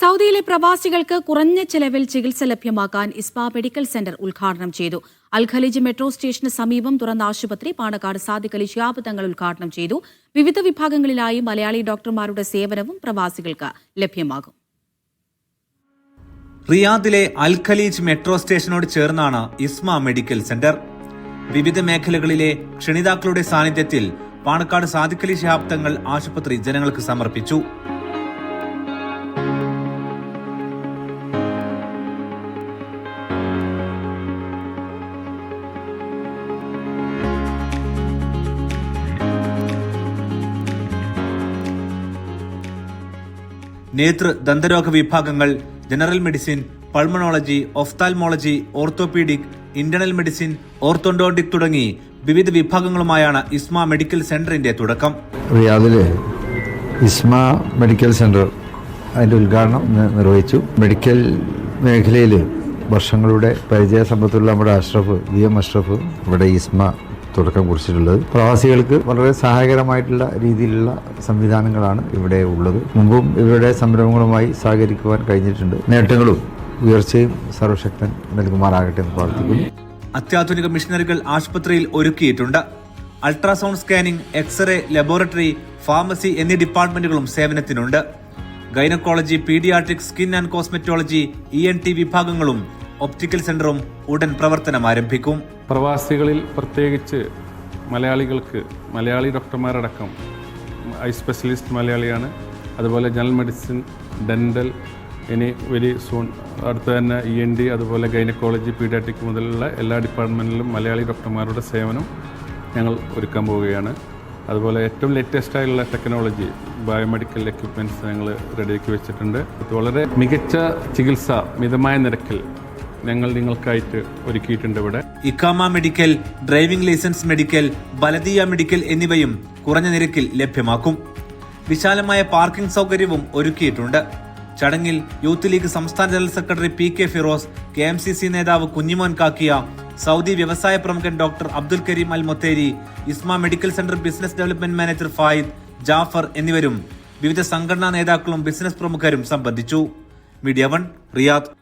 സൗദിയിലെ പ്രവാസികൾക്ക് കുറഞ്ഞ ചെലവിൽ ചികിത്സ ലഭ്യമാക്കാൻ ഇസ്പ മെഡിക്കൽ സെന്റർ ഉദ്ഘാടനം ചെയ്തു. അൽഖലീജ് മെട്രോ സ്റ്റേഷന് സമീപം തുറന്ന ആശുപത്രി പാണക്കാട് സാദിഖ് അലി ഷിയാബ് തങ്ങൾ ഉദ്ഘാടനം ചെയ്തു. വിവിധ വിഭാഗങ്ങളിലായി മലയാളി ഡോക്ടർമാരുടെ സേവനവും പ്രവാസികൾക്ക് ലഭ്യമാകും. റിയാദിലെ അൽഖലീജ് മെട്രോ സ്റ്റേഷനോട് ചേർന്നാണ് ഇസ്മ മെഡിക്കൽ സെന്റർ. വിവിധ മേഖലകളിലെ ക്ഷണിതാക്കളുടെ സാന്നിധ്യത്തിൽ പാണക്കാട് സാദിഖലി അലി ശിഹാബ് തങ്ങൾ ആശുപത്രി ജനങ്ങൾക്ക് സമർപ്പിച്ചു. നേതൃ ദന്തരോഗ വിഭാഗങ്ങൾ general medicine pulmonology ophthalmology orthopaedic internal medicine orthodontic തുടങ്ങി വിവിധ വിഭാഗങ്ങളുമായാണ് ഇസ്മ മെഡിക്കൽ സെന്ററിന്റെ തുടക്കം. റിയാദിലെ ഇസ്മ മെഡിക്കൽ സെന്റർ അതിന്റെ ഉദ്ഘാടനം നിർവഹിച്ചു. മെഡിക്കൽ മേഖലയിൽ വർഷങ്ങളുടെ പരിചയ സമ്പത്തുള്ള നമ്മുടെ അഷ്റഫ് വി എം അഷ്റഫ് ഇവിടെ ഇസ്മ തുടക്കം കുറിച്ചിട്ടുള്ളത്. പ്രവാസികൾക്ക് വളരെ സഹായകരമായിട്ടുള്ള രീതിയിലുള്ള സംവിധാനങ്ങളാണ് ഇവിടെ ഉള്ളത്. മുമ്പും ഇവരുടെ സംരംഭങ്ങളുമായി സഹകരിക്കുവാൻ കഴിഞ്ഞിട്ടുണ്ട്. നേട്ടങ്ങളും ഉയർച്ചയും സർവശക്തൻ നൽകുമാറാകട്ടെ എന്ന് പ്രാർത്ഥിക്കുന്നു. അത്യാധുനിക മിഷനറികൾ ആശുപത്രിയിൽ ഒരുക്കിയിട്ടുണ്ട്. Ultrasound scanning X-ray laboratory pharmacy എന്നീ ഡിപ്പാർട്ട്മെന്റുകളും സേവനത്തിനുണ്ട്. Gynaecology paediatric skin and cosmetology E N T വിഭാഗങ്ങളും ഒപ്റ്റിക്കൽ സെന്ററും ഉടൻ പ്രവർത്തനം ആരംഭിക്കും. പ്രവാസികളിൽ പ്രത്യേകിച്ച് മലയാളികൾക്ക് മലയാളി ഡോക്ടർമാരടക്കം ഐ സ്പെഷ്യലിസ്റ്റ് മലയാളിയാണ്. അതുപോലെ ജനറൽ മെഡിസിൻ ഡെന്റൽ ഇനി വെരി സൂൺ അടുത്ത് തന്നെ ഇ എൻ ഡി അതുപോലെ ഗൈനക്കോളജി പീഡിയാട്രിക് മുതലുള്ള എല്ലാ ഡിപ്പാർട്ട്മെന്റിലും മലയാളി ഡോക്ടർമാരുടെ സേവനം ഞങ്ങൾ ഒരുക്കാൻ പോവുകയാണ്. അതുപോലെ ഏറ്റവും ലേറ്റസ്റ്റ് ആയിട്ടുള്ള ടെക്നോളജി ബയോമെഡിക്കൽ എക്യുപ്മെന്റ്സ് ഞങ്ങൾ റെഡിയാക്കി വെച്ചിട്ടുണ്ട്. വളരെ മികച്ച ചികിത്സ മിതമായ നിരക്കിൽ ഞങ്ങൾ നിങ്ങൾക്കായിട്ട് ഒരുക്കിയിട്ടുണ്ട് ഇവിടെ. ഇക്കാമ മെഡിക്കൽ ഡ്രൈവിംഗ് ലൈസൻസ് മെഡിക്കൽ ബലദിയ മെഡിക്കൽ എന്നിവയും കുറഞ്ഞ നിരക്കിൽ ലഭ്യമാക്കും. വിശാലമായ പാർക്കിംഗ് സൗകര്യവും ഒരുക്കിയിട്ടുണ്ട്. ചടങ്ങിൽ യൂത്ത് ലീഗ് സംസ്ഥാന general secretary P K Firoz K M C C നേതാവ് കുഞ്ഞിമോൻ കാക്കിയ സൗദി വ്യവസായ പ്രമുഖൻ doctor Abdul Karim Al Motheri Isma medical centre business development manager Fayid Jafar എന്നിവരും വിവിധ സംഘടനാ നേതാക്കളും ബിസിനസ് പ്രമുഖരും സംബന്ധിച്ചു. Media One Riyadh.